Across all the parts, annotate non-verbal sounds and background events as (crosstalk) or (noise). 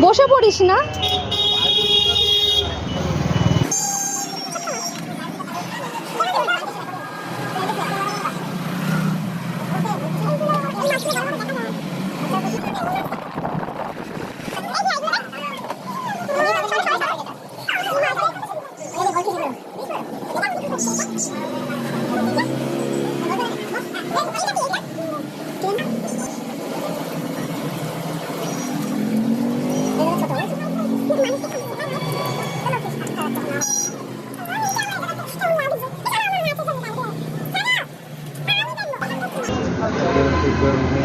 বসে পড়িস না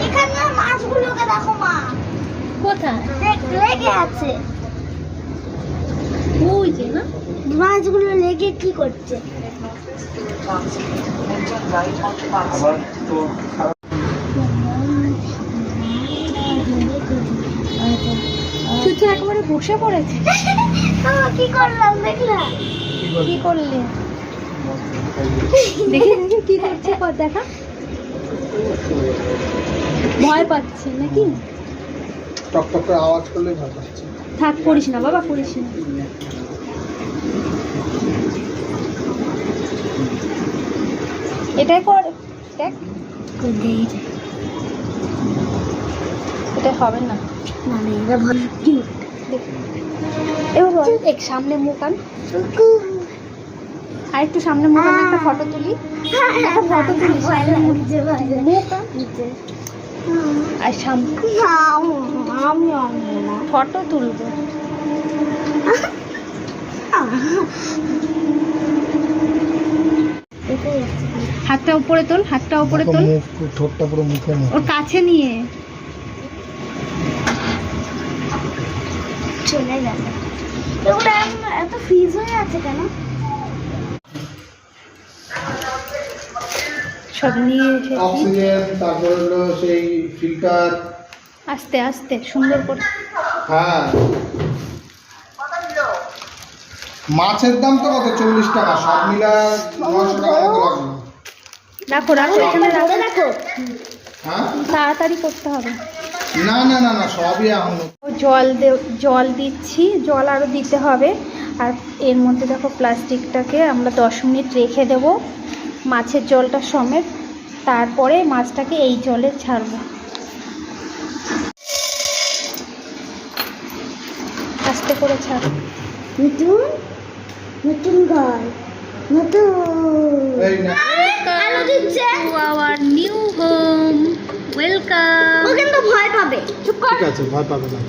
এখানে মাছগুলোকে দেখো মা। কোথায়? লেগে আছে। ওই যে না? মাছগুলো লেগে কি করছে? আবার তো তুই তো একেবারে বসে পড়েছিস। (laughs) কি করলাম দেখলাম। কি করলে? দেখি দেখি কি করছে কর দেখা। ভয় পাচ্ছে নাকি? টক টক করে আওয়াজ করলেই ভয় লাগছে থাক করিস না বাবা করিস না। এটাই কর দেখ। এটা হবে না। না না এটা ভালো কিউট দেখ। এবার বল, এক সামনে মুখ আন। একটু সামনে মুখ আন একটা ফটো তুলি। একটা ফটো তুলি সামনে। মুখ মুখ আর সামনে। আমি ফটো তুলবো। হাতটা উপরে তোল হাতটা উপরে তোল। ঠোঁটটা পুরো মুখে নেই ওর কাছে নিয়ে। চলে গেল। এত ফ্রিজ হয়ে আছে কেন? সব নিয়ে এসেছি অক্সিজেন তারপর হলো সেই ফিল্টার আস্তে আস্তে সুন্দর করে। হ্যাঁ। মাছের দাম তো কত? চল্লিশ টাকা। সব মিলা নশো টাকা মতো লাগবে। রাখো রাখো এখানে রাখো। দেখো হ্যাঁ? তাড়াতাড়ি করতে হবে। না না না না সবই এখন। জল দে জল দিচ্ছি। জল আরও দিতে হবে। আর এর মধ্যে দেখো প্লাস্টিকটাকে আমরা দশ মিনিট রেখে দেব। মাছের জলটা সমেত তারপরে মাছটাকে এই জলে ছাড়বো। আস্তে করে ছাড়ো। নতুন? নতুন ঘর। নতুন। এই না। আলো দিচ্ছে। আওয়ার নিউ হোম ওয়েলকাম ও কিন্তু ভয় পাবে। চুপ কর। ঠিক আছে ভয় পাবে না।